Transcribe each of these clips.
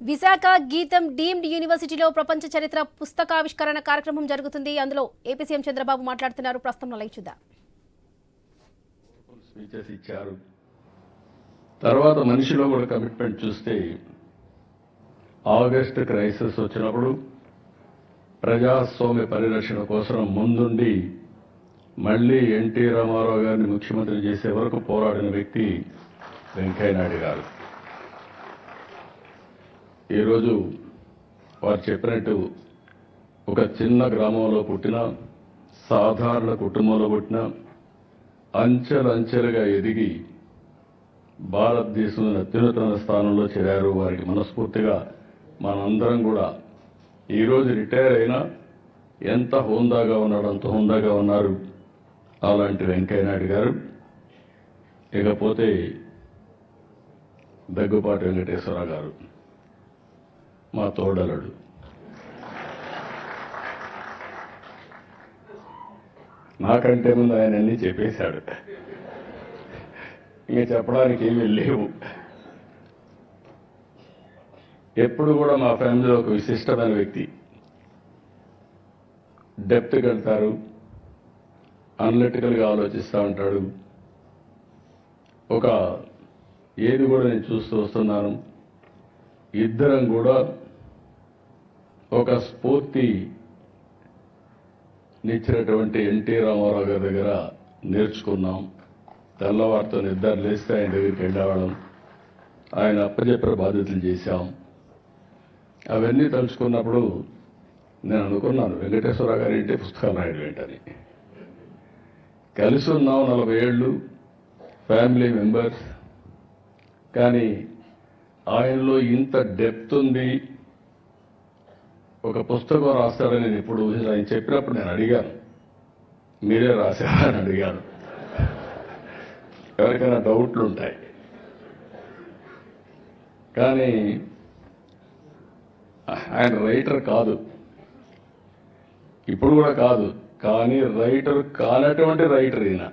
విశాఖ గీతం డీమ్డ్ యూనివర్సిటీలో ప్రపంచ చరిత్ర పుస్తకావిష్కరణ కార్యక్రమం జరుగుతుంది. అందులో ఏపీ సీఎం చంద్రబాబు మాట్లాడుతున్నారు. ప్రస్తుతం లైవ్ చూద్దాం. స్పీచెస్ ఇచ్చారు. తర్వాత మనిషిలో కూడా కమిట్మెంట్ చూస్తే ఆగస్ట్ క్రైసిస్ వచ్చినప్పుడు ప్రజాస్వామ్య పరిరక్షణ కోసం ముందుండి మళ్ళీ ఎన్టీ రామారావు గారిని ముఖ్యమంత్రి చేసే వరకు పోరాడిన వ్యక్తి వెంకయ్యనాయుడు గారు. ఈరోజు వారు చెప్పినట్టు ఒక చిన్న గ్రామంలో పుట్టిన సాధారణ కుటుంబంలో పుట్టిన అంచెలంచెలుగా ఎదిగి భారతదేశంలో అత్యున్నతమైన స్థానంలో చేరారు వారికి మనస్ఫూర్తిగా మనందరం కూడా. ఈరోజు రిటైర్ అయినా ఎంత హోందాగా ఉన్నాడు అంత హోందాగా ఉన్నారు అలాంటి వెంకయ్యనాయుడు గారు. ఇకపోతే దగ్గుపాటి వెంకటేశ్వర గారు. మా తోడలుడు. నాకంటే ముందు ఆయన అన్ని చెప్పేశాడు. ఇంకా చెప్పడానికి ఏమీ లేవు. ఎప్పుడు కూడా మా ఫ్యామిలీలో ఒక విశిష్టమైన వ్యక్తి. డెప్త్ కడతారు అనలిటికల్గా ఆలోచిస్తూ ఉంటాడు. ఒక ఏది కూడా నేను చూస్తూ వస్తున్నాను. ఇద్దరం కూడా ఒక స్ఫూర్తి నిచ్చినటువంటి ఎన్టీ రామారావు గారి దగ్గర నేర్చుకున్నాం. తెల్లవారితో నిద్ర లేస్తే ఆయన దగ్గరికి వెళ్ళేవాళ్ళం. ఆయన అప్పచెప్పే బాధ్యతలు చేశాం. అవన్నీ తలుచుకున్నప్పుడు నేను అనుకున్నాను వెంకటేశ్వరరావు గారి ఏంటి పుస్తకాలు రాయడం ఏంటని. కలిసి ఉన్నాం నలభై ఏళ్ళు ఫ్యామిలీ మెంబర్స్. కానీ ఆయనలో ఇంత డెప్త్ ఉంది ఒక పుస్తకం రాస్తాడని నేను ఇప్పుడు ఆయన చెప్పినప్పుడు నేను అడిగాను. మీరే రాశారా అని అడిగాను. ఎవరికైనా డౌట్లు ఉంటాయి. కానీ ఆయన రైటర్ కాదు. ఇప్పుడు కూడా కాదు. కానీ రైటర్ కానటువంటి రైటర్ ఈయన.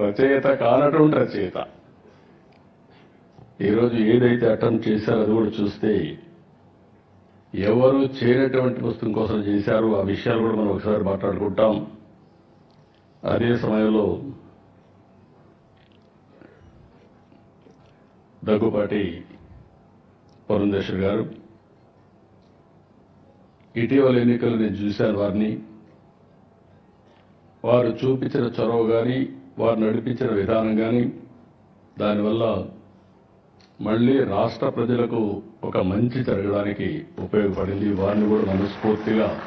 రచయిత కానటువంటి రచయిత. ఈరోజు ఏదైతే అటెంప్ట్ చేశారో అది కూడా చూస్తే ఎవరు చేయనటువంటి పుస్తకం కోసం చేశారు ఆ విషయాలు కూడా మనం ఒకసారి మాట్లాడుకుంటాం. అదే సమయంలో దగ్గుపాటి పురంధేశ్వర్ గారు ఇటీవల ఎన్నికలు నేను చూశాను వారిని. వారు చూపించిన చొరవ కానీ వారు నడిపించిన విధానం కానీ దానివల్ల మళ్ళీ రాష్ట్ర ప్రజలకు ఒక మంచి జరగడానికి ఉపయోగపడింది. వారిని కూడా మనస్ఫూర్తిగా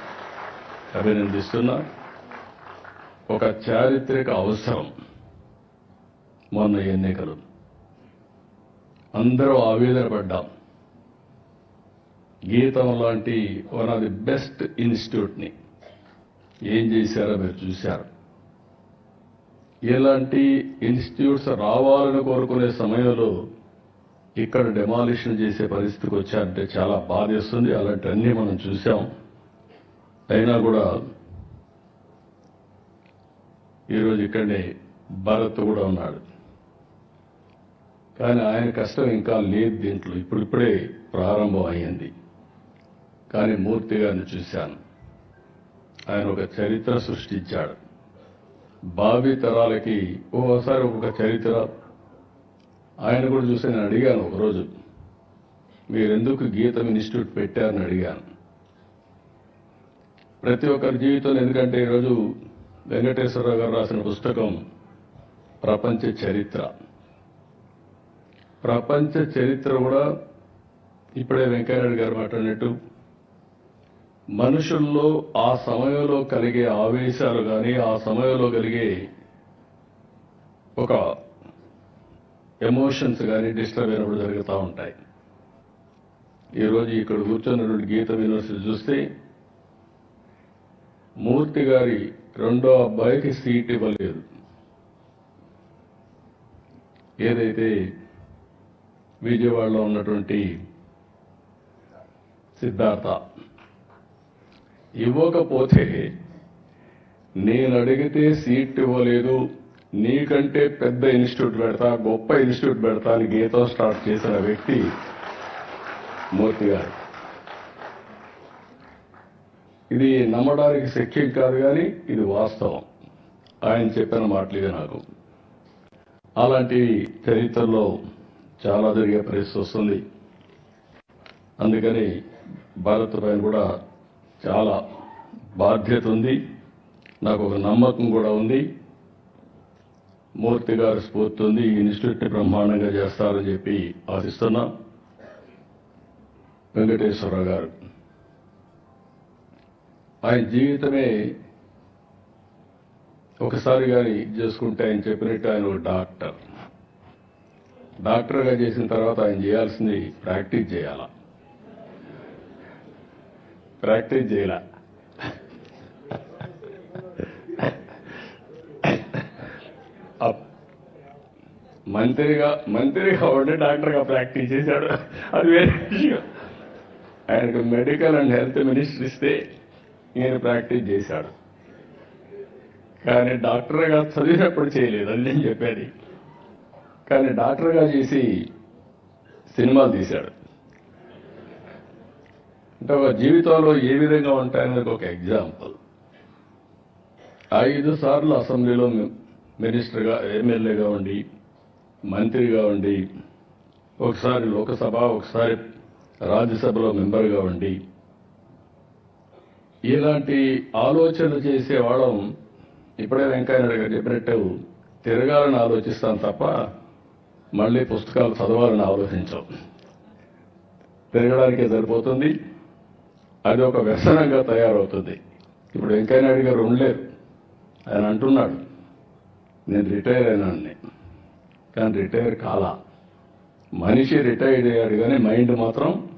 అభినందిస్తున్నా. ఒక చారిత్రక అవసరం మొన్న ఎన్నికలు. అందరూ ఆవేదన పడ్డాం గీతం లాంటి వన్ ఆఫ్ ది బెస్ట్ ఇన్స్టిట్యూట్ని. ఏం చేశారో మీరు చూశారు. ఇలాంటి ఇన్స్టిట్యూట్స్ రావాలని కోరుకునే సమయంలో ఇక్కడ డెమాలిషన్ చేసే పరిస్థితికి వచ్చారంటే చాలా బాధేస్తుంది. అలాంటివన్నీ మనం చూసాం అయినా కూడా ఈరోజు ఇక్కడనే భరత్ కూడా ఉన్నాడు. కానీ ఆయన కష్టం ఇంకా లేదు దీంట్లో. ఇప్పుడిప్పుడే ప్రారంభం అయ్యింది. కానీ మూర్తి గారిని చూశాను. ఆయన ఒక చరిత్ర సృష్టించాడు. భావి తరాలకి ఓసారి ఒక చరిత్ర ఆయన కూడా చూసి నేను అడిగాను ఒకరోజు మీరెందుకు గీతం ఇన్స్టిట్యూట్ పెట్టారని అడిగాను. ప్రతి ఒక్కరి జీవితంలో ఎందుకంటే ఈరోజు వెంకటేశ్వరరావు గారు రాసిన పుస్తకం ప్రపంచ చరిత్ర. ప్రపంచ చరిత్ర కూడా ఇప్పుడే వెంకయ్యనాయుడు గారు మాట్లాడినట్టు మనుషుల్లో ఆ సమయంలో కలిగే ఆవేశాలు కానీ ఆ సమయంలో కలిగే ఒక ఎమోషన్స్ కానీ డిస్టర్బ్ అయినప్పుడు జరుగుతూ ఉంటాయి. ఈరోజు ఇక్కడ కూర్చున్నటువంటి గీత యూనివర్సిటీ చూస్తే మూర్తి గారి రెండో అబ్బాయికి సీట్ ఇవ్వలేదు. ఏదైతే విజయవాడలో ఉన్నటువంటి సిద్ధార్థ ఇవ్వకపోతే నేను అడిగితే సీట్ ఇవ్వలేదు నీకంటే పెద్ద ఇన్స్టిట్యూట్ పెడతా గొప్ప ఇన్స్టిట్యూట్ పెడతా అని గీతం స్టార్ట్ చేసిన వ్యక్తి మూర్తి గారు. ఇది నమ్మడానికి శక్యం కాదు కానీ ఇది వాస్తవం. ఆయన చెప్పిన మాటలు నాకు. అలాంటి చరిత్రలో చాలా జరిగే పరిస్థితి వస్తుంది. అందుకని భారత్ పైన కూడా చాలా బాధ్యత ఉంది. నాకు ఒక నమ్మకం కూడా ఉంది. మూర్తి గారి స్ఫూర్తి ఉంది ఈ ఇన్స్టిట్యూట్ బ్రహ్మాండంగా చేస్తారని చెప్పి ఆశిస్తున్నా. వెంకటేశ్వరరావు గారు. ఆయన జీవితమే ఒకసారి కానీ చేసుకుంటే ఆయన చెప్పినట్టు ఆయన ఒక డాక్టర్. డాక్టర్గా చేసిన తర్వాత ఆయన చేయాల్సింది ప్రాక్టీస్ చేయాల? ప్రాక్టీస్ చేయాల? మంత్రిగా మంత్రిగా ఉండి డాక్టర్గా ప్రాక్టీస్ చేశాడు. అది వేరే విషయం. ఆయనకు మెడికల్ అండ్ హెల్త్ మినిస్టర్ ఇస్తే నేను ప్రాక్టీస్ చేశాడు. కానీ డాక్టర్గా చదివినప్పుడు చేయలేదు అది నేను చెప్పేది. కానీ డాక్టర్గా చేసి సినిమాలు తీశాడు. అంటే ఒక జీవితంలో ఏ విధంగా ఉంటాయనేది ఒక ఎగ్జాంపుల్. ఐదు సార్లు అసెంబ్లీలో మేము మినిస్టర్గా ఎమ్మెల్యేగా ఉండి మంత్రిగా ఉండి ఒకసారి లోకసభ ఒకసారి రాజ్యసభలో మెంబర్గా ఉండి ఇలాంటి ఆలోచనలు చేసే వాళ్ళం ఇప్పుడే వెంకయ్యనాయుడు గారు చెప్పినట్టు తిరగాలని ఆలోచిస్తాం తప్ప మళ్ళీ పుస్తకాలు చదవాలని ఆలోచించాం. తిరగడానికే సరిపోతుంది. అది ఒక వ్యసనంగా తయారవుతుంది. ఇప్పుడు వెంకయ్యనాయుడు గారు ఉండలేరు. ఆయన అంటున్నాడు. నేను రిటైర్ అయినాన్ని. కానీ రిటైర్ కాలా. మనిషి రిటైర్డ్ అయ్యాడు కానీ మైండ్ మాత్రం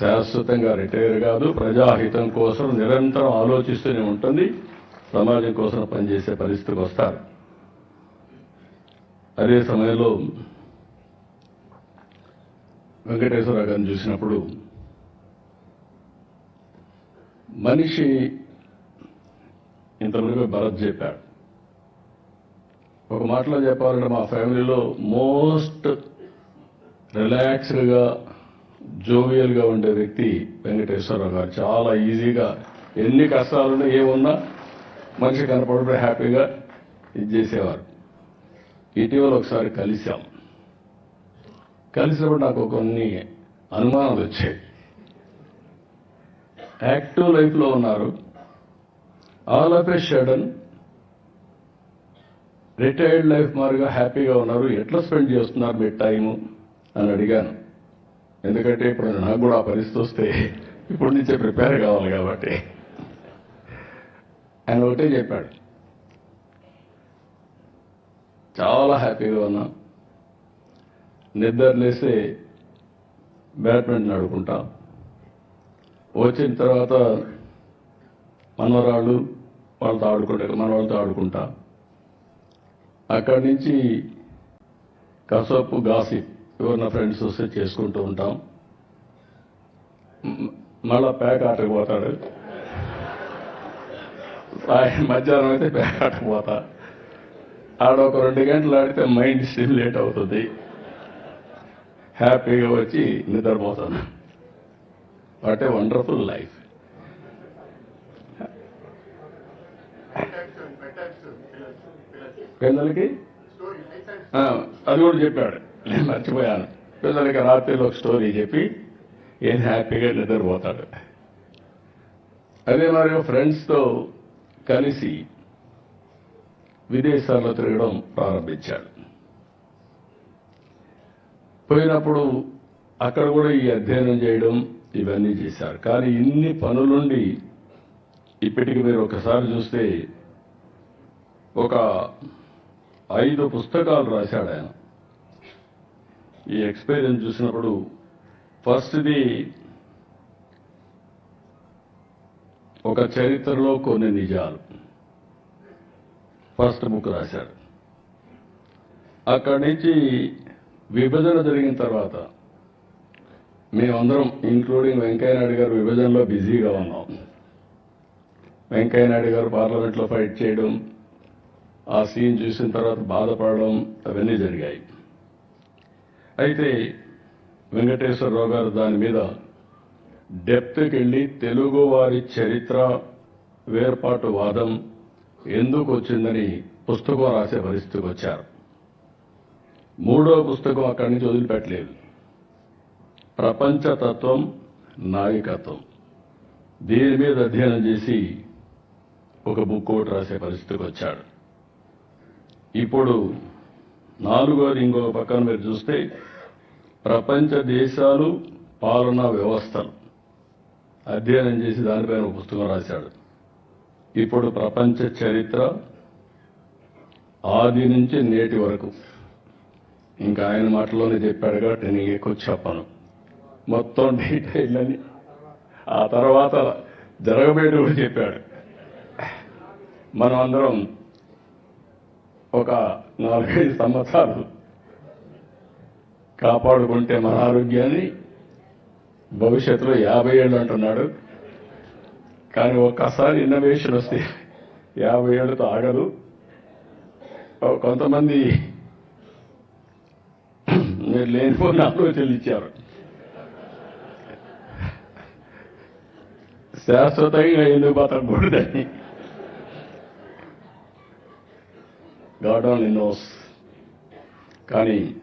శాశ్వతంగా రిటైర్ కాదు. ప్రజాహితం కోసం నిరంతరం ఆలోచిస్తూనే ఉంటుంది. సమాజం కోసం పనిచేసే పరిస్థితికి వస్తారు. అదే సమయంలో వెంకటేశ్వర గారిని చూసినప్పుడు మనిషి ఇంతవరకు భరత్ చెప్పాడు. ఒక మాటలో చెప్పాలంటే మా ఫ్యామిలీలో మోస్ట్ రిలాక్స్డ్గా జోవియల్గా ఉండే వ్యక్తి వెంకటేశ్వరరావు గారు. చాలా ఈజీగా ఎన్ని కష్టాలున్నా ఏమున్నా మనిషి కనపడడం హ్యాపీగా ఇది చేసేవారు. ఇటీవల ఒకసారి కలిశాం. కలిసినప్పుడు నాకు కొన్ని అనుమానాలు వచ్చాయి. యాక్టివ్ లైఫ్లో ఉన్నారు. All of a sudden retired life మారుగా హ్యాపీగా ఉన్నారు. ఎట్లా స్పెండ్ చేస్తున్నారు మీ టైము? అని అడిగాను. ఎందుకంటే ఇప్పుడు నాకు కూడా ఆ పరిస్థితి వస్తే ఇప్పటి నుంచే ప్రిపేర్ కావాలి కాబట్టి. ఆయన ఒకటే చెప్పాడు. చాలా హ్యాపీగా ఉన్నా. నిద్ర లేస్తే బ్యాడ్మింటన్ ఆడుకుంటా. వచ్చిన తర్వాత మనవరాళ్ళు వాళ్ళతో ఆడుకుంటా మన వాళ్ళతో ఆడుకుంటా. అక్కడి నుంచి కసపు గాసిప్ ఎవరన్నా ఫ్రెండ్స్ వస్తే చేసుకుంటూ ఉంటాం. మళ్ళా ప్యాక్ ఆటకు పోతాడు. మధ్యాహ్నం అయితే ప్యాక్ ఆటకు పోతా. ఆడ ఒక రెండు గంటలు ఆడితే మైండ్ స్టిమ్యులేట్ అవుతుంది. హ్యాపీగా వచ్చి నిద్రపోతాను. వాట్ ఏ వండర్ఫుల్ లైఫ్ పిల్లలకి? అది కూడా చెప్పాడు. నేను మర్చిపోయాను. పిల్లలకి రాత్రిలో ఒక స్టోరీ చెప్పి ఏం హ్యాపీగా నిద్రపోతాడు అదే మరి ఫ్రెండ్స్తో కలిసి విదేశాల్లో తిరగడం ప్రారంభించాడు. పోయినప్పుడు అక్కడ కూడా ఈ అధ్యయనం చేయడం ఇవన్నీ చేశారు. కానీ ఇన్ని పనులుండి ఇప్పటికి మీరు ఒకసారి చూస్తే ఒక ఐదు పుస్తకాలు రాశాడు ఆయన. ఈ ఎక్స్పీరియన్స్ చూసినప్పుడు ఫస్ట్ది ఒక చరిత్రలో కొన్ని నిజాలు. ఫస్ట్ బుక్ రాశాడు. అక్కడి నుంచి విభజన జరిగిన తర్వాత మేమందరం ఇంక్లూడింగ్ వెంకయ్యనాయుడు గారు విభజనలో బిజీగా ఉన్నాం. వెంకయ్యనాయుడు గారు పార్లమెంట్లో ఫైట్ చేయడం ఆ సీన్ చూసిన తర్వాత బాధపడడం అవన్నీ జరిగాయి. అయితే వెంకటేశ్వరరావు గారు దాని మీద డెప్త్కి వెళ్ళి తెలుగు వారి చరిత్ర వేర్పాటు వాదం ఎందుకు వచ్చిందని పుస్తకం రాసే పరిస్థితికి వచ్చారు. మూడో పుస్తకం అక్కడి నుంచి వదిలిపెట్టలేదు. ప్రపంచతత్వం నాయకత్వం. దీని మీద అధ్యయనం చేసి ఒక బుక్ ఒకటి రాసే పరిస్థితికి వచ్చాడు. ఇప్పుడు నాలుగోది ఇంకో పక్కన మీరు చూస్తే ప్రపంచ దేశాలు పాలనా వ్యవస్థలు. అధ్యయనం చేసి దానిపైన పుస్తకం రాశాడు. ఇప్పుడు ప్రపంచ చరిత్ర ఆది నుంచి నేటి వరకు. ఇంకా ఆయన మాటలోనే చెప్పాడు కాబట్టి నేను ఎక్కువ చెప్పను. మొత్తం డీటెయిల్ అని ఆ తర్వాత జరగబేటి కూడా చెప్పాడు. మనం అందరం ఒక నాలుగైదు సంవత్సరాలు కాపాడుకుంటే మన ఆరోగ్యాన్ని భవిష్యత్తులో యాభై ఏళ్ళు అంటున్నాడు. కానీ ఒక్కసారి ఇన్నోవేషన్ వస్తే యాభై ఏళ్ళతో ఆగదు. కొంతమంది మీరు లేనిపోయిన ఆలోచనలు ఇచ్చారు. శాశ్వతంగా ఎందుకు బతకూడదని గాడ్ ఓన్లీ నోస్. కానీ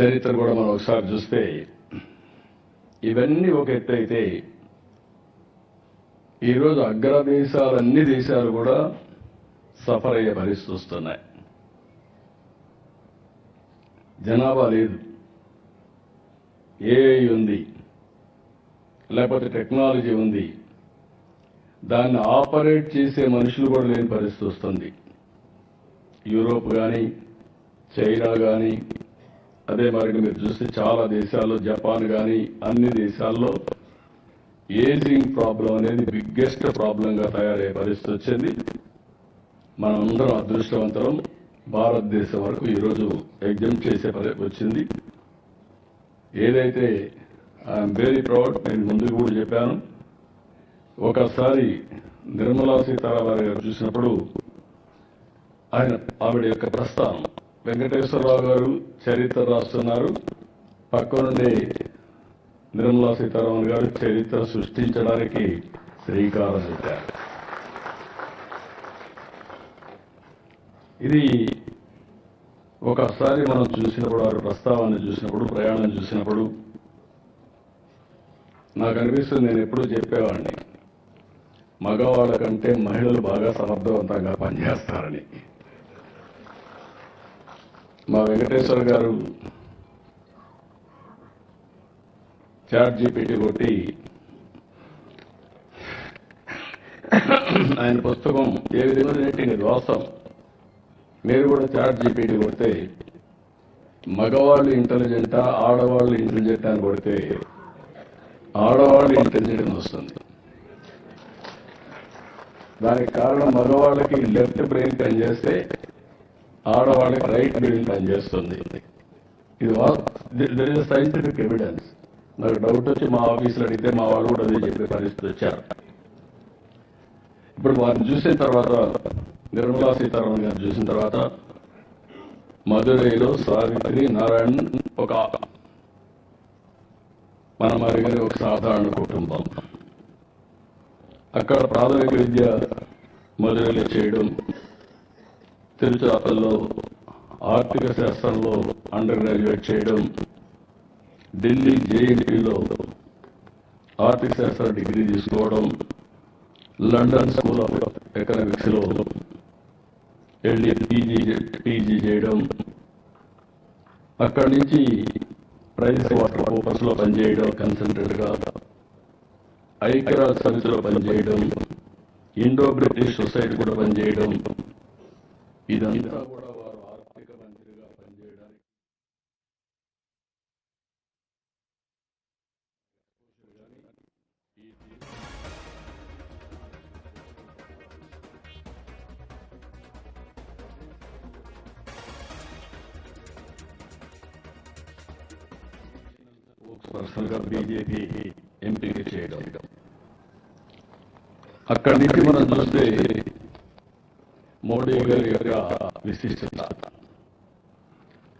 చరిత్ర కూడా మనం ఒకసారి చూస్తే ఇవన్నీ ఒక ఎత్తు అయితే ఈరోజు అగ్రదేశాలు అన్ని దేశాలు కూడా సఫర్ అయ్యే పరిస్థితి వస్తున్నాయి. జనాభా లేదు. ఏఐ ఉంది. లేకపోతే టెక్నాలజీ ఉంది. దాన్ని ఆపరేట్ చేసే మనుషులు కూడా లేని పరిస్థితి వస్తుంది. యూరోప్ కానీ చైనా కానీ అదే మరి మీరు చూస్తే చాలా దేశాల్లో జపాన్ కానీ అన్ని దేశాల్లో ఏజింగ్ ప్రాబ్లం అనేది బిగ్గెస్ట్ ప్రాబ్లంగా తయారయ్యే పరిస్థితి వచ్చింది. మనందరం అదృష్టవంతరం భారతదేశం వరకు ఈరోజు ఎగ్జామ్ చేసే పరి వచ్చింది. ఏదైతే ఐఎమ్ వెరీ ప్రౌడ్ నేను ముందు కూడా చెప్పాను. ఒకసారి నిర్మలా సీతారామన్ గారు చూసినప్పుడు ఆయన ఆవిడ యొక్క ప్రస్థానం. వెంకటేశ్వరరావు గారు చరిత్ర రాస్తున్నారు. పక్కనుండే నిర్మలా సీతారామన్ గారు చరిత్ర సృష్టించడానికి శ్రీకారం చుట్టారు. ఇది ఒకసారి మనం చూసినప్పుడు వారి ప్రస్తావాన్ని చూసినప్పుడు ప్రయాణం చూసినప్పుడు నాకు అనిపిస్తుంది నేను ఎప్పుడూ చెప్పేవాడిని. మగవాళ్ళ కంటే మహిళలు బాగా సమర్థవంతంగా పనిచేస్తారని. మా వెంకటేశ్వర గారు చాట్ జీపీటీ కొట్టి ఆయన పుస్తకం ఏ విధంగా నెట్టింది ఇది వాస్తవం. మీరు కూడా చాట్ జీపీటీ కొడితే మగవాళ్ళు ఇంటెలిజెంటా ఆడవాళ్ళు ఇంటెలిజెంట్ అని కొడితే ఆడవాళ్ళు ఇంటెలిజెంట్ అని వస్తుంది. దానికి కారణం మగవాళ్ళకి లెఫ్ట్ బ్రెయిన్ పనిచేస్తే ఆడవాళ్ళకి రైట్ బ్రెయిన్ పనిచేస్తుంది ఇది దర్ ఇస్ సైంటిఫిక్ ఎవిడెన్స్ నాకు డౌట్ వచ్చి మా ఆఫీసులో అడిగితే మా వాళ్ళు కూడా అదే చెప్పే పరిస్థితి వచ్చారు. ఇప్పుడు వారిని చూసిన తర్వాత నిర్మలా సీతారామన్ గారిని చూసిన తర్వాత మధురైలో సావిత్రి నారాయణ్ ఒక మన మరి గారి ఒక సాధారణ కుటుంబం. అక్కడ ప్రాథమిక విద్య మధురైలో చేయడం తిరుచాపల్లో ఆర్థిక శాస్త్రంలో అండర్ గ్రాడ్యుయేట్ చేయడం ఢిల్లీ జేఎన్టీలో ఆర్థిక శాస్త్ర డిగ్రీ తీసుకోవడం లండన్ స్కూల్ ఆఫ్ ఎకనామిక్స్లో వెళ్ళి పీజీ పీజీ చేయడం అక్కడి నుంచి ప్రైస్ వాటర్ ఫోకస్లో పనిచేయడం కన్సల్టెంట్ ఐక్యరాజ్య సమితిలో పనిచేయడం ఇండో బ్రిటిష్ సొసైటీ కూడా పనిచేయడం ఇదంతా కూడా వారు ఆర్థిక మంత్రిగా పనిచేయడానికి పర్సనల్ బీజేపీ ఎంపిక చేయడం. అక్కడి నుంచి మనం చూస్తే మోడీ గారి యొక్క విశిష్టత.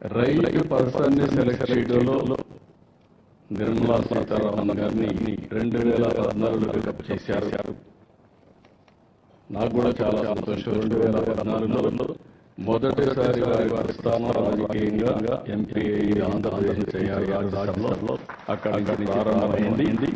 రైట్ పర్సన్ని సెలెక్ట్ చేయడంలో నిర్మలా సీతారామన్ గారిని రెండు వేల పద్నాలుగులో పికప్ చేశారు. నాకు కూడా చాలా సంతోషం. రెండు వేల పద్నాలుగులో మొదటిసారి వారి వారి స్థానం రాజకీయంగా ఎంపీ ఆంధ్రప్రదేశ్ చేయాలి. రాజ్యసభలో అక్కడి ప్రారంభమైంది.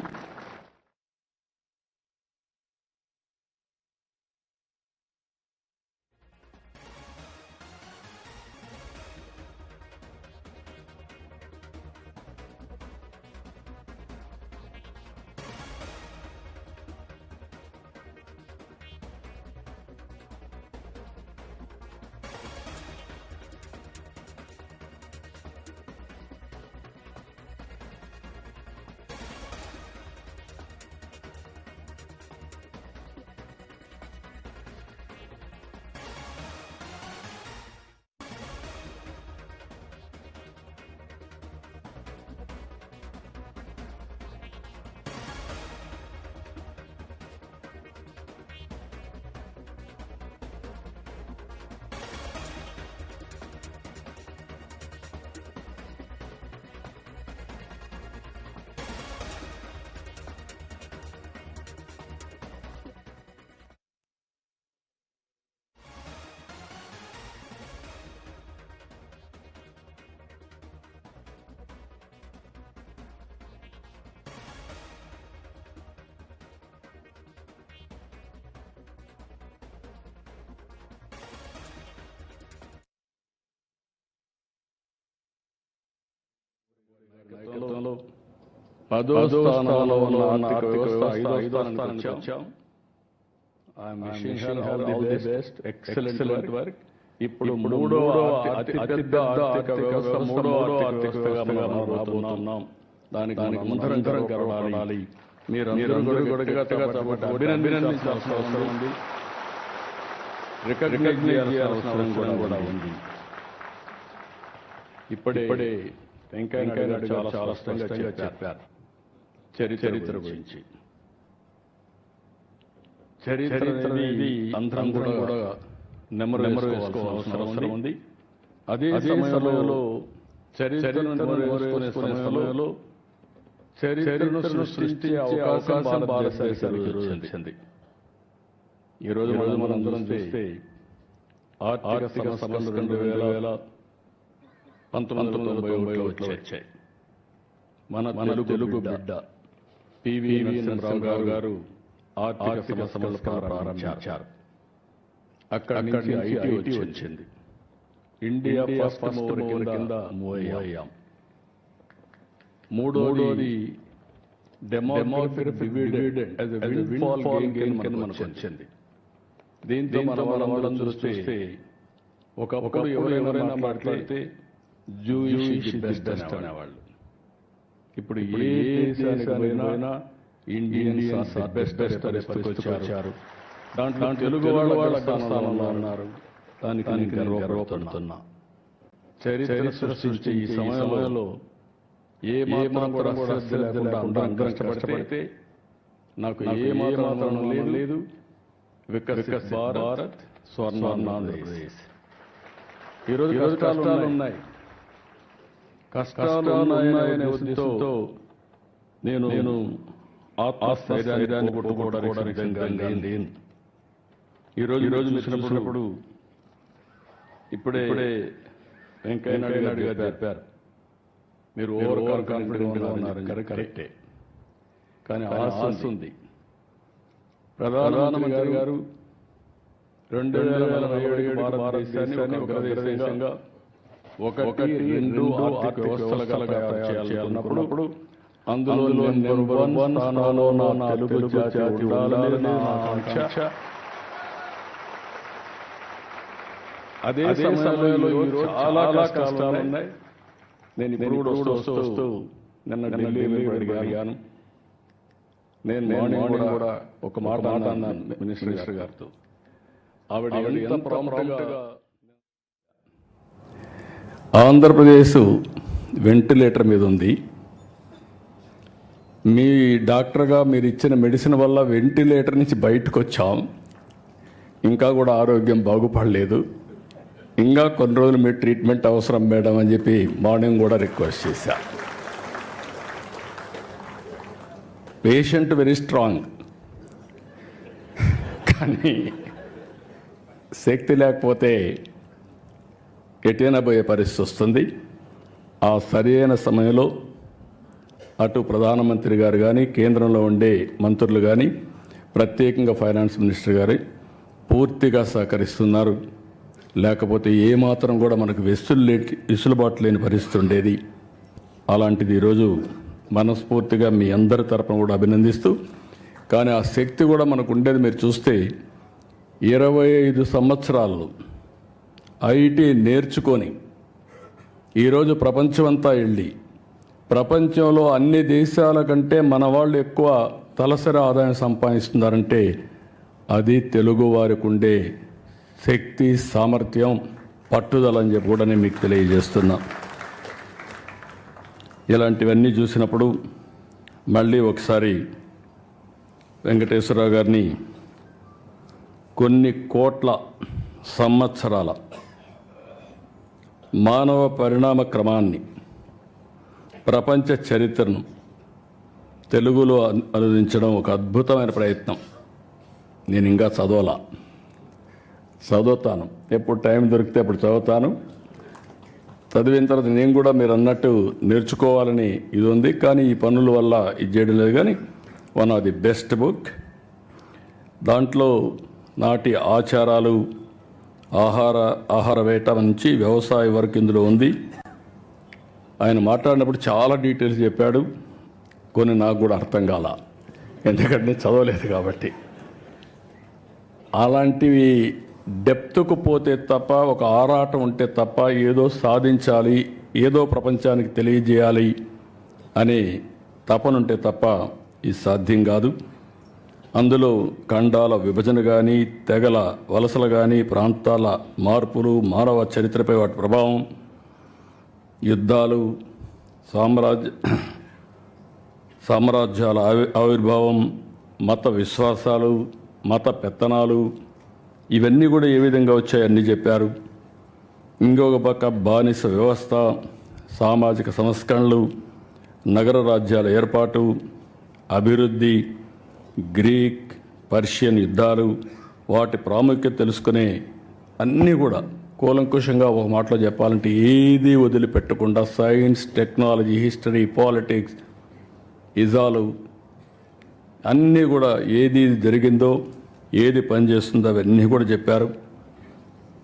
నాయకత్వంలో పదో స్థానంలో ఉన్న ఆర్థిక వ్యవస్థ ఐదో స్థానానికి వచ్చాం. I'm wishing her all the best excellent work ఇప్పుడు మూడో అతి అతిపెద్ద ఆర్థిక వ్యవస్థ మూడో ఆర్థిక వ్యవస్థగా మనం రాబోతున్నాం. దానికి మనమందరం గర్వపడాలి మీరందరూ కూడా గట్టిగా కాబట్టి అభినందించాల్సిన అవసరం ఉంది. రికగ్నైజ్ చేయాల్సిన అవసరం కూడా ఉంది. ఇప్పుడే వెంకయ్య చాలా చాలా స్పష్టంగా చెప్పారు. చరిత్ర గురించి. చరిత్ర అనేది అందరం కూడా నెమరు నెమరు వేసుకోవాల్సిన అవసరం ఉంది. అదే సమయంలో చరిత్రను నెమరు వేసుకునే సమయంలో చరిత్రను సృష్టించే అవకాశం భారతదేశానికి వచ్చింది. ఈ రోజు మనం చూస్తే ఆర్థిక సమస్యలు రెండు వేల పంతొమ్మిది వందల తొంభై ఒకటిలో వచ్చాయి. మన మన తెలుగు బిడ్డ పివి నరసింహరావు గారు ఆర్థిక సమస్యలు ప్రారంభించారు. అక్కడి నుంచి ఐటీ వచ్చింది. ఇండియా ఫస్ట్ మూవర్ కింద మూవ్ అయ్యాం మూడోది డెమోగ్రఫీ మనకు వచ్చింది. దీంతో మనం చూస్తే ఒకప్పుడు ఎవరైనా మాట్లాడితే జూయిష్ బెస్ట్ అనేవాళ్ళు. ఇప్పుడు ఏ దేశానికైనా ఇండియన్స్ బెస్ట్ బెస్ట్ వచ్చారు. దాంట్లో తెలుగు వాళ్ళ వాళ్ళ స్థానంలో ఉన్నారు. దానికి నేను గర్వపడుతున్నా. చరిత్ర సృష్టించే ఈ సమయంలో ఏ మాత్రం కూడా శ్రద్ధ లేకుండా అందరం కష్టపడితే నాకు ఏ మాత్రం లేదు. వికసిత్ భారత్ స్వర్ణాంధ్రప్రదేశ్. ఈరోజు కష్టాలు ఉన్నాయి. కష్టాలు ఉన్నాయనే ఉద్దేశంతో నేను నేను ఆత్మస్థైర్యాన్ని కొట్టుకోవడానికి ఈరోజు ఈరోజు చూసినప్పుడు ఇప్పుడే ఇప్పుడే వెంకయ్య నాయుడు గారు చెప్పారు. మీరు ఓవర్ కాన్ఫిడెంట్గా ఉన్నారని కరెక్టే. కానీ ఆశ ఉంది. ప్రధానమంత్రి గారు రెండు వేల నలభై ఏడు భారతదేశాన్ని ఒక దేశంగా ఒకటి రెండు ఆర్థిక వ్యవస్థలుగా తయారు చేయాలన్నప్పుడు అందులో నెంబర్ వన్ స్థానంలో నా తెలుగు జాతి ఉండాలని నా ఆకాంక్ష. అదే సమయంలో చాలా కష్టాలు ఉన్నాయి నేను ఇప్పుడు కూడా వస్తూ వస్తూ నిన్న ఢిల్లీ అడిగాను. నేను మార్నింగ్ కూడా ఒక మాట అన్నాను మినిస్టర్ గారితో. ఆవిడ ఎంత ప్రాంప్ట్గా ఆంధ్రప్రదేశ్ వెంటిలేటర్ మీద ఉంది. మీ డాక్టర్గా మీరు ఇచ్చిన మెడిసిన్ వల్ల వెంటిలేటర్ నుంచి బయటకు వచ్చాం. ఇంకా కూడా ఆరోగ్యం బాగుపడలేదు. ఇంకా కొన్ని రోజులు మీ ట్రీట్మెంట్ అవసరం మేడం అని చెప్పి మార్నింగ్ కూడా రిక్వెస్ట్ చేశా. Patient very strong. కానీ శక్తి లేకపోతే ఎటైనా పరిస్థితి వస్తుంది. ఆ సరైన సమయంలో అటు ప్రధానమంత్రి గారు కానీ కేంద్రంలో ఉండే మంత్రులు కానీ ప్రత్యేకంగా ఫైనాన్స్ మినిస్టర్ గారు పూర్తిగా సహకరిస్తున్నారు. లేకపోతే ఏమాత్రం కూడా మనకు వెసులు లేటి వెసులుబాటు లేని పరిస్థితి ఉండేది. అలాంటిది ఈరోజు మనస్ఫూర్తిగా మీ అందరి తరపున కూడా అభినందిస్తూ కానీ ఆ శక్తి కూడా మనకు ఉండేది మీరు చూస్తే ఇరవై ఐదు సంవత్సరాలు ఐటీ నేర్చుకొని ఈరోజు ప్రపంచమంతా వెళ్ళి ప్రపంచంలో అన్ని దేశాల కంటే మన వాళ్ళు ఎక్కువ తలసరి ఆదాయం సంపాదిస్తున్నారంటే అది తెలుగు వారికి ఉండే శక్తి సామర్థ్యం పట్టుదల అని చెప్పి కూడా నేను మీకు తెలియజేస్తున్నా. ఇలాంటివన్నీ చూసినప్పుడు మళ్ళీ ఒకసారి వెంకటేశ్వరరావు గారిని కొన్ని కోట్ల సంవత్సరాల మానవ పరిణామ క్రమాన్ని ప్రపంచ చరిత్రను తెలుగులో అనుదించడం అనువదించడం ఒక అద్భుతమైన ప్రయత్నం. నేను ఇంకా చదవలా. చదువుతాను. ఎప్పుడు టైం దొరికితే అప్పుడు చదువుతాను. చదివిన తర్వాత నేను కూడా మీరు అన్నట్టు నేర్చుకోవాలని ఇది ఉంది. కానీ ఈ పనుల వల్ల ఇది చేయడం లేదు. కానీ one of the best book. దాంట్లో నాటి ఆచారాలు ఆహార ఆహార వేట నుంచి వ్యవసాయ వరకు ఇందులో ఉంది. ఆయన మాట్లాడినప్పుడు చాలా డీటెయిల్స్ చెప్పాడు. కొన్ని నాకు కూడా అర్థం కాల. ఎందుకంటే నేను చదవలేదు కాబట్టి. అలాంటివి డెప్త్కు పోతే తప్ప ఒక ఆరాటం ఉంటే తప్ప ఏదో సాధించాలి ఏదో ప్రపంచానికి తెలియజేయాలి అనే తపనుంటే తప్ప ఇది సాధ్యం కాదు. అందులో ఖండాల విభజన కానీ తెగల వలసలు కానీ ప్రాంతాల మార్పులు మానవ చరిత్రపై వాటి ప్రభావం యుద్ధాలు సామ్రాజ్య సామ్రాజ్యాల ఆవిర్భావం మత విశ్వాసాలు మత పెత్తనాలు ఇవన్నీ కూడా ఏ విధంగా వచ్చాయన్నీ చెప్పారు. ఇంకొక పక్క బానిస వ్యవస్థ సామాజిక సంస్కరణలు నగర రాజ్యాల ఏర్పాటు అభివృద్ధి గ్రీక్ పర్షియన్ యుద్ధాలు వాటి ప్రాముఖ్యత తెలుసుకునే అన్నీ కూడా కూలంకుషంగా ఒక మాటలో చెప్పాలంటే ఏది వదిలిపెట్టకుండా సైన్స్ టెక్నాలజీ హిస్టరీ పాలిటిక్స్ ఇజాలు అన్నీ కూడా ఏది జరిగిందో ఏది పనిచేస్తుందో అవన్నీ కూడా చెప్పారు.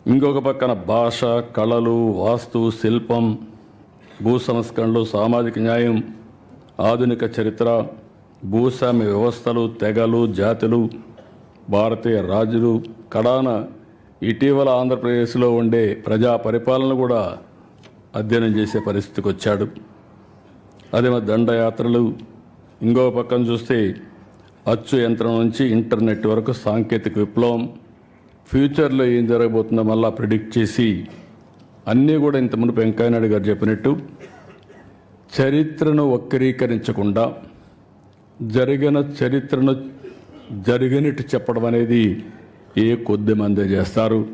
ఇంకొక పక్కన భాష కళలు వాస్తు శిల్పం భూ సంస్కరణలు సామాజిక న్యాయం ఆధునిక చరిత్ర భూస్వామ్య వ్యవస్థలు తెగలు జాతులు భారతీయ రాజులు కడాన ఇటీవల ఆంధ్రప్రదేశ్లో ఉండే ప్రజా పరిపాలన కూడా అధ్యయనం చేసే పరిస్థితికి వచ్చాడు. అదే మరి దండయాత్రలు ఇంకో పక్కన చూస్తే అచ్చు యంత్రం నుంచి ఇంటర్నెట్ వరకు సాంకేతిక విప్లవం ఫ్యూచర్లో ఏం జరగబోతుందో మళ్ళా ప్రిడిక్ట్ చేసి అన్నీ కూడా ఇంత మునుపు వెంకయ్యనాయుడు గారు చెప్పినట్టు చరిత్రను వక్రీకరించకుండా జరిగిన చరిత్రను జరిగినట్టు చెప్పడం అనేది ఏ కొద్ది మందే చేస్తారు.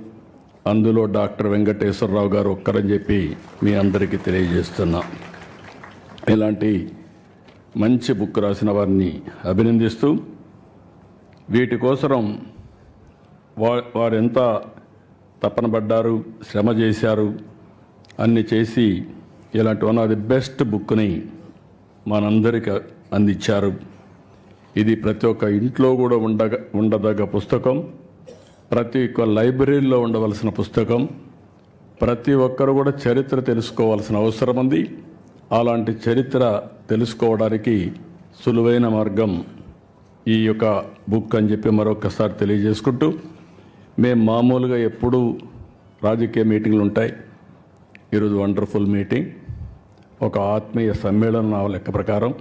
అందులో డాక్టర్ వెంకటేశ్వరరావు గారు ఒక్కరని చెప్పి మీ అందరికీ తెలియజేస్తున్నా. ఇలాంటి మంచి బుక్ రాసిన వారిని అభినందిస్తూ వీటి కోసం వా వారెంత తపన పడ్డారు శ్రమ చేశారు అన్ని చేసి ఇలాంటి వన్ ఆఫ్ ది బెస్ట్ బుక్ని మనందరికీ అందించారు. ఇది ప్రతి ఒక్క ఇంట్లో కూడా ఉండగ ఉండదగ్గ పుస్తకం. ప్రతి ఒక్క లైబ్రరీలో ఉండవలసిన పుస్తకం. ప్రతి ఒక్కరు కూడా చరిత్ర తెలుసుకోవాల్సిన అవసరం ఉంది. అలాంటి చరిత్ర తెలుసుకోవడానికి సులువైన మార్గం ఈ యొక్క బుక్ అని చెప్పి మరొకసారి తెలియజేసుకుంటూ మేము మామూలుగా ఎప్పుడూ రాజకీయ మీటింగ్లు ఉంటాయి. ఈరోజు వండర్ఫుల్ మీటింగ్. ఒక ఆత్మీయ సమ్మేళనం నా లెక్క ప్రకారం.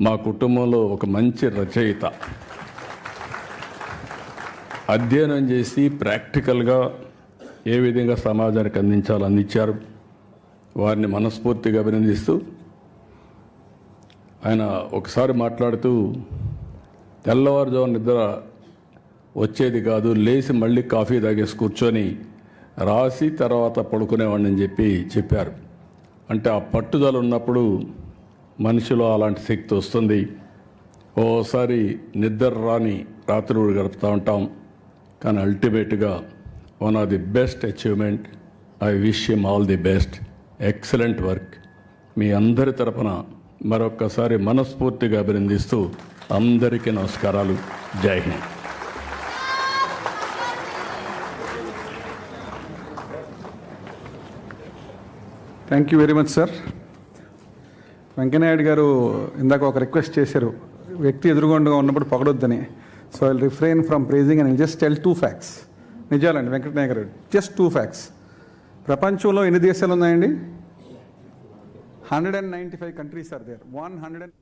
మా కుటుంబంలో ఒక మంచి రచయిత. అధ్యయనం చేసి ప్రాక్టికల్గా ఏ విధంగా సమాజానికి అందించాలో అందించారు. వారిని మనస్ఫూర్తిగా అభినందిస్తూ ఆయన ఒకసారి మాట్లాడుతూ తెల్లవారుజాము నిద్ర వచ్చేది కాదు లేచి మళ్ళీ కాఫీ తాగేసి కూర్చొని రాసి తర్వాత పడుకునేవాడిని అని చెప్పి చెప్పారు. అంటే ఆ పట్టుదల ఉన్నప్పుడు మనిషిలో అలాంటి శక్తి వస్తుంది. ఓసారి నిద్ర రాని రాత్రులు గడుపుతూ ఉంటాం. కానీ అల్టిమేట్గా one of the best achievement I wish him all the best. Excellent work. మీ అందరి తరపున మరొక్కసారి మనస్ఫూర్తిగా అభినందిస్తూ అందరికీ నమస్కారాలు. జై Hind. Thank you very much sir Venkaiah Naidu గారు ఇందాక ఒక రిక్వెస్ట్ చేశారు. వ్యక్తి ఎదురుగుండగా ఉన్నప్పుడు పొగడొద్దని. So I refrain from praising and just tell two facts నిజాలండి Venkatanayaka గారు. జస్ట్ టూ ఫ్యాక్ట్స్ ప్రపంచంలో ఎన్ని దేశాలు ఉన్నాయండి hundred and ninety five countries are there one hundred and